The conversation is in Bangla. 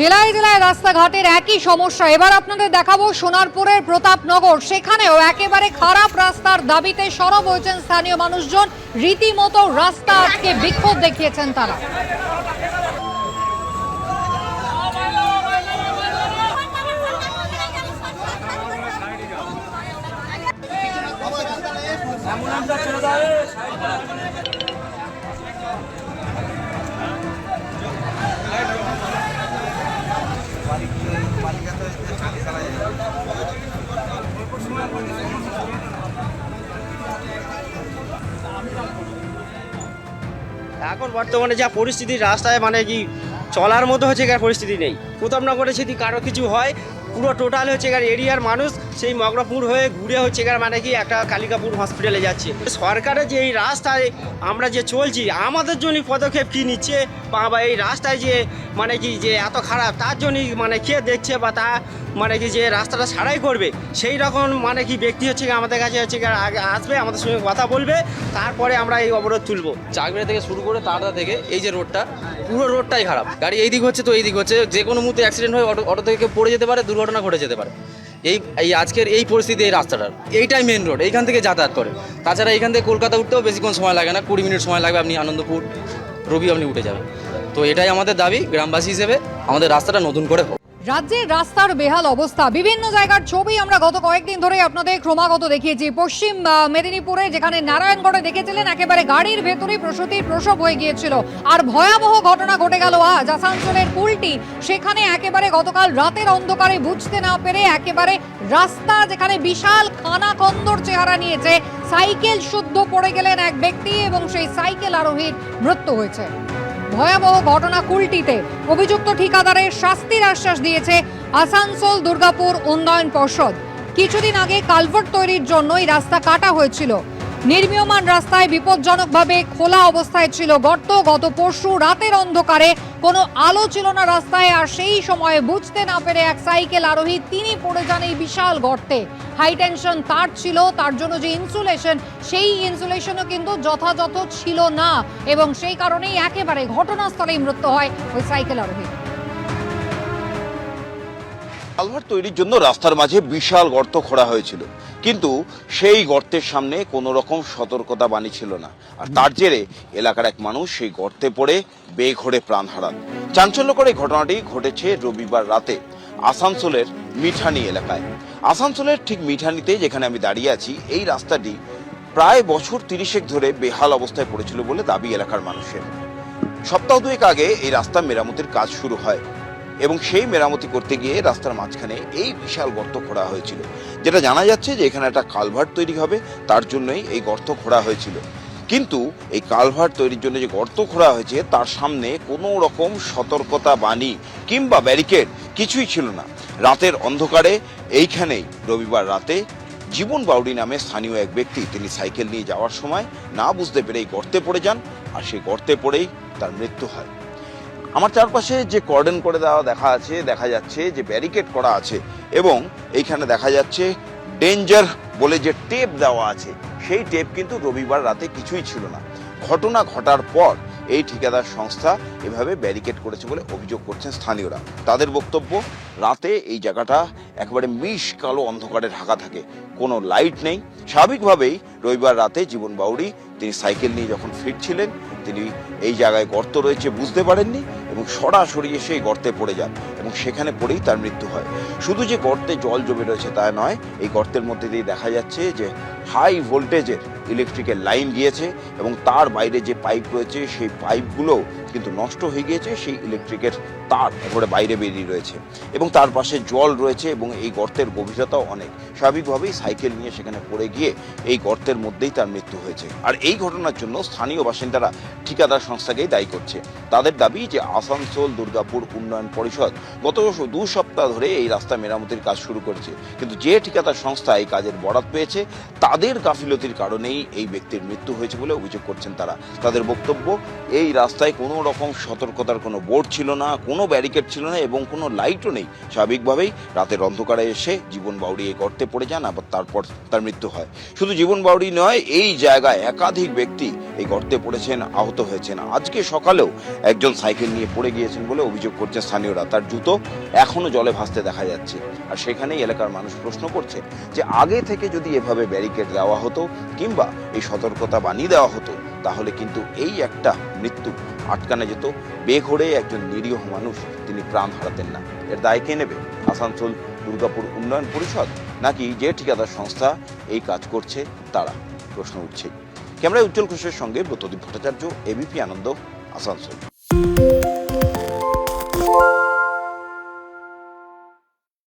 জেলায় জেলায় রাস্তাঘাটের একই সমস্যা। এবার আপনাদের দেখাবো সোনারপুরের প্রতাপনগর। সেখানেও একেবারে খারাপ রাস্তার দাবিতে সরব হয়েছেন স্থানীয় মানুষজন। রীতিমতো রাস্তা আজকে বিক্ষোভ দেখিয়েছেন তারা। এখন বর্তমানে যা পরিস্থিতি, রাস্তায় মানে কি চলার মতো হচ্ছে পরিস্থিতি নেই। কোথাও না করে যদি কারও কিছু হয় পুরো টোটাল হচ্ছে এখানে এরিয়ার মানুষ, সেই মগরাপুর হয়ে ঘুরে হচ্ছে এখানে মানে কি একটা কালিকাপুর হসপিটালে যাচ্ছে। সরকারের যে এই রাস্তায় আমরা যে চলছি, আমাদের জন্য পদক্ষেপ কী নিচ্ছে? বা এই রাস্তায় যে মানে কি যে এত খারাপ, তার জন্যই মানে কে দেখছে বা তা মানে কি যে রাস্তাটা সারাই করবে? সেই রকম মানে কি ব্যক্তি হচ্ছে আমাদের কাছে হচ্ছে আগে আসবে, আমাদের সঙ্গে কথা বলবে, তারপরে আমরা এই অবরোধ তুলবো। চাকরি থেকে শুরু করে তারটা থেকে এই যে রোডটা পুরো রোডটাই খারাপ। গাড়ি এই দিক হচ্ছে তো এই দিক হচ্ছে। যে কোনো মুহূর্তে অ্যাক্সিডেন্ট হয়ে, অটো অটো থেকে কেউ পড়ে যেতে পারে, দুর্ঘটনা ঘটে যেতে পারে। এই এই আজকের এই পরিস্থিতি এই রাস্তাটার এইটাই মেন রোড এইখান থেকে যাতায়াত করে। তাছাড়া এইখান থেকে কলকাতা উঠতেও বেশিক্ষণ সময় লাগে না। কুড়ি মিনিট সময় লাগবে আপনি আনন্দপুর, রবি আপনি উঠে যাবেন। তো এটাই আমাদের দাবি, গ্রামবাসী হিসেবে। আমাদের রাস্তাটা নতুন করে হোক। রাজ্যের রাস্তার বেহাল অবস্থা। বিভিন্ন জায়গার ছবি আমরা গত কয়েকদিন ধরে আপনাদের ক্রমাগত দেখিয়েছি। পশ্চিম মেদিনীপুরে যেখানে নারায়ণগড়ে দেখেছিলেন, একেবারে গাড়ির ভেতরে প্রসূতির প্রসব হয়ে গিয়েছিল। আর ভয়াবহ ঘটনা ঘটে গেল আজ। আসানসোলের পুলটি, সেখানে একেবারে গতকাল রাতের অন্ধকারে বুঝতে না পেরে একেবারে রাস্তা যেখানে বিশাল খানা কন্দর চেহারা নিয়েছে, সাইকেল শুদ্ধ পড়ে গেলেন এক ব্যক্তি এবং সেই সাইকেল আরোহীর মৃত্যু হয়েছে। ভয়াবহ ঘটনা কুলটিতে। অভিযুক্ত ঠিকাদারের শাস্তির আশ্বাস দিয়েছে আসানসোল দুর্গাপুর উন্নয়ন পর্ষদ। কিছুদিন আগে কালভার্ট তৈরির জন্য এই রাস্তা কাটা হয়েছিল। নির্মীয়মান রাস্তায় বিপজ্জনকভাবে খোলা অবস্থায় ছিল গর্ত। গত পরশু রাতের অন্ধকারে কোনো আলো ছিল না রাস্তায়, আর সেই সময়ে বুঝতে না পেরে এক সাইকেল আরোহী তিনি পড়ে যান এই বিশাল গর্তে। হাই টেনশন তার ছিল, তার জন্য যে ইনসুলেশন, সেই ইনসুলেশনও কিন্তু যথাযথ ছিল না, এবং সেই কারণেই একেবারে ঘটনাস্থলেই মৃত্যু হয় ওই সাইকেল আরোহী কালভার্ট তৈরির জন্য রাস্তার মাঝে বিশাল গর্ত খোঁড়া হয়েছিল। কিন্তু সেই গর্তের সামনে কোনো রকম সতর্কতা বাণী ছিল না। আর তার জেরে এলাকার এক মানুষ সেই গর্তে পড়ে বেঘরে প্রাণ হারান। চাঞ্চল্যকর এই ঘটনাটি ঘটেছে রবিবার রাতে আসানসোলের মিঠানি এলাকায়। আসানসোলের ঠিক মিঠানিতে যেখানে আমি দাঁড়িয়ে আছি, এই রাস্তাটি প্রায় বছর তিরিশেক ধরে বেহাল অবস্থায় পড়েছিল বলে দাবি এলাকার মানুষের। সপ্তাহ দুয়েক আগে এই রাস্তা মেরামতির কাজ শুরু হয়। এবং সেই মেরামতি করতে গিয়ে রাস্তার মাঝখানে এই বিশাল গর্ত খোঁড়া হয়েছিল। যেটা জানা যাচ্ছে যে এখানে একটা কালভার্ট তৈরি হবে, তার জন্যই এই গর্ত খোঁড়া হয়েছিল। কিন্তু এই কালভার্ট তৈরির জন্য যে গর্ত খোঁড়া হয়েছে, তার সামনে কোনো রকম সতর্কতা বাণী কিংবা ব্যারিকেড কিছুই ছিল না। রাতের অন্ধকারে এইখানেই, রবিবার রাতে জীবন বাউরি নামে স্থানীয় এক ব্যক্তি, তিনি সাইকেল নিয়ে যাওয়ার সময় না বুঝতে পেরে এই গর্তে পড়ে যান, আর সেই গর্তে পড়েই তার মৃত্যু হয়। আমার চারপাশে যে কর্ডন করে দেওয়া দেখা আছে, দেখা যাচ্ছে, যে ব্যারিকেড করা আছে এবং এইখানে দেখা যাচ্ছে ডেঞ্জার বলে যে টেপ দেওয়া আছে, সেই টেপ কিন্তু রবিবার রাতে কিছুই ছিল না। ঘটনা ঘটার পর এই ঠিকাদার সংস্থা এভাবে ব্যারিকেড করেছে বলে অভিযোগ করছেন স্থানীয়রা। তাদের বক্তব্য, রাতে এই জায়গাটা একেবারে মিশ কালো অন্ধকারে ঢাকা থাকে, কোনো লাইট নেই। স্বাভাবিকভাবেই রবিবার রাতে জীবন বাউরি তিনি সাইকেল নিয়ে যখন ফিরছিলেন, তিনি এই জায়গায় গর্ত রয়েছে বুঝতে পারেননি। এবং সরাসরি এসে এই গর্তে পড়ে যায় এবং সেখানে পড়েই তার মৃত্যু হয়। শুধু যে গর্তে জল জমে রয়েছে তা নয়, এই গর্তের মধ্যে দিয়ে দেখা যাচ্ছে যে হাই ভোল্টেজের ইলেকট্রিকের লাইন গিয়েছে এবং তার বাইরে যে পাইপ রয়েছে, সেই পাইপগুলো কিন্তু নষ্ট হয়ে গিয়েছে, সেই ইলেকট্রিকের তার একেবারে বাইরে বেরিয়ে রয়েছে। এবং তার পাশে জল রয়েছে এবং এই গর্তের গভীরতাও অনেক। স্বাভাবিকভাবেই সাইকেল নিয়ে সেখানে পড়ে গিয়ে এই গর্তের মধ্যেই তার মৃত্যু হয়েছে। আর এই ঘটনার জন্য স্থানীয় বাসিন্দারা ঠিকাদার সংস্থাকেই দায়ী করছে। তাদের দাবি যে আসানসোল দুর্গাপুর উন্নয়ন পরিষদ গত দু সপ্তাহ ধরে এই রাস্তা মেরামতির কাজ শুরু করেছে। কিন্তু যে ঠিকাদার সংস্থা এই কাজের বরাত পেয়েছে, তাদের গাফিলতির কারণেই কারণেই এই ব্যক্তির মৃত্যু হয়েছে বলে অভিযোগ করছেন তারা। তাদের বক্তব্য এই রাস্তায় কোনো রকম সতর্কতার কোনো বোর্ড ছিল না, কোনো ব্যারিকেড ছিল না এবং কোনো লাইটও নেই। স্বাভাবিকভাবেই রাতের অন্ধকারে এসে জীবন বাউরি এই গর্তে পড়ে যান, আবার তারপর তার মৃত্যু হয়। শুধু জীবন বাউরি নয়, এই জায়গায় একাধিক ব্যক্তি এই গর্তে পড়েছেন, আহত হয়েছেন। আজকে সকালেও একজন সাইকেল নিয়ে পড়ে গিয়েছেন বলে অভিযোগ করছে স্থানীয়রা। তার জুতো এখনও জলে ভাসতে দেখা যাচ্ছে। আর সেখানেই এলাকার মানুষ প্রশ্ন করছে যে, আগে থেকে যদি এভাবে ব্যারিকেড দেওয়া হতো কিংবা এই সতর্কতা বানিয়ে দেওয়া হতো তাহলে কিন্তু এই একটা মৃত্যু আটকানো যেত। বেঘরে একজন নিরীহ মানুষ তিনি প্রাণ হারাতেন না। এর দায় কে নেবে? আসানসোল দুর্গাপুর উন্নয়ন পরিষদ? নাকি যে ঠিকাদার সংস্থা এই কাজ করছে তারা? প্রশ্ন উঠছে। ক্যামেরায় উজ্জ্বল ঘোষের সঙ্গে ব্রতদীপ ভট্টাচার্য এবিপি আনন্দ, আসানসোল।